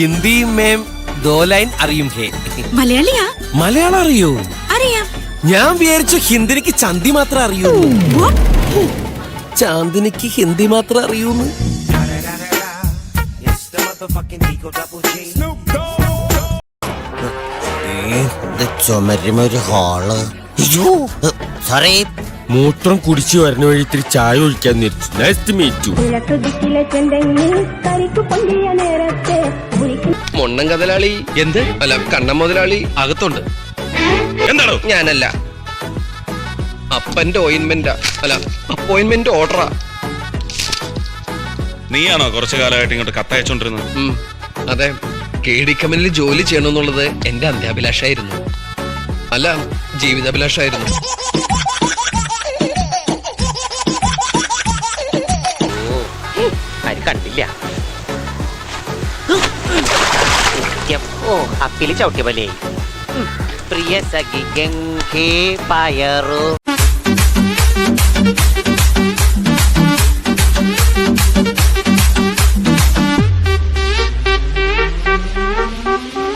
ഹിന്ദി മേം ദോ line അറിയും ഹേ. മലയാളിയാ? മലയാളം അറിയോ? അറിയാം. ഞാൻ വിചാരിച്ചു ഹിന്ദിനിക്ക് ചന്തി മാത്രം അറിയൂ. ചാന്ദിനിക്ക് ഹിന്ദി മാത്രം അറിയൂന്ന്. ചുമരുമൊരു ഹാൾ. സോറി. മൂത്രം കുടിച്ചു വരുന്ന വഴി ഇത്തിരി ചായ ഒഴിക്കാൻ നേരിച്ചു മീറ്റു ചെന്തെങ്ങിൽ മൊണ്ണൻ കതലാളി എന്ത്? അല്ല കണ്ണൻ മുതലാളി. അകത്തുണ്ട്. എന്താണോ? ഞാനല്ല. അപ്പന്റെ ഓയിൻമെന്റാ അല്ല അപ്പോയിന്റ്മെന്റ് ഓർഡറാ നീയാണോ കുറച്ചു കാലമായിട്ട് ഇങ്ങോട്ട് കത്തയച്ചോണ്ടിരുന്നത്? ഉം, അതെ. കെ ഡി കമ്പനിയിൽ ജോലി ചെയ്യണമെന്നുള്ളത് എന്റെ അന്ത്യാഭിലാഷായിരുന്നു. അല്ല ജീവിതാഭിലാഷായിരുന്നു. ഓ അപ്പിൽ ചവിട്ടിയ പോലെ. പ്രിയ സഖി ഗംഗേ പയറു.